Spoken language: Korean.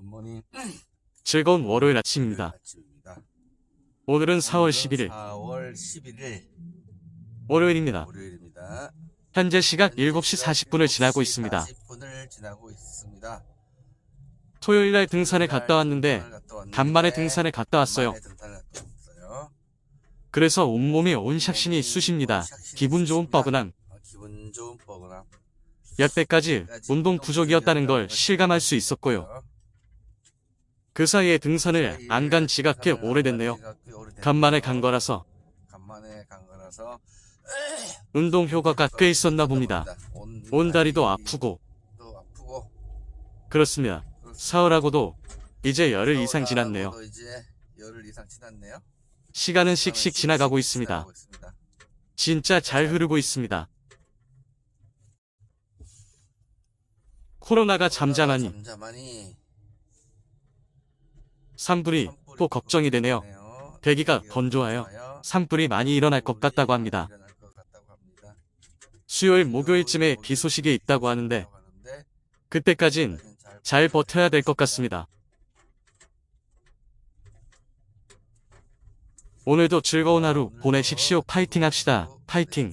굿모닝. 즐거운 월요일 아침입니다. 아침입니다. 오늘은 4월 11일 4월 11일 월요일입니다. 월요일입니다. 현재 시각 7시 40분을 지나고 있습니다. 40분을 지나고 있습니다. 토요일 날 등산에 갔다 왔는데 등산을 갔다 왔는데 간만에 등산에 갔다 왔어요. 간만에 등산을 갔다 왔어요. 그래서 온몸에 온샥신이 쑤십니다. 기분 좋은 뻐근함. 어, 기분 좋은 뻐근함. 여태까지 운동 부족이었다는 걸 실감할 수 있었고요. 그 사이에 등산을 안 간 지가 꽤 오래됐네요. 간만에 간 거라서 간만에 간 거라서 운동 효과가 꽤 있었나 봅니다. 온, 온 다리도 아프고 또 아프고 그렇습니다. 사흘하고도 이제 열흘 이상 지났네요. 사흘하고도 이제 열흘 이상 지났네요. 시간은 씩씩 지나가고 있습니다. 지나가고 있습니다. 진짜 잘 흐르고 있습니다. 코로나가 잠잠하니 잠잠하니 산불이 또 걱정이 되네요. 대기가 건조하여 산불이 많이 일어날 것 같다고 합니다. 수요일 목요일쯤에 비 소식이 있다고 하는데 그때까진 잘 버텨야 될 것 같습니다. 오늘도 즐거운 하루 보내십시오. 파이팅 합시다. 파이팅.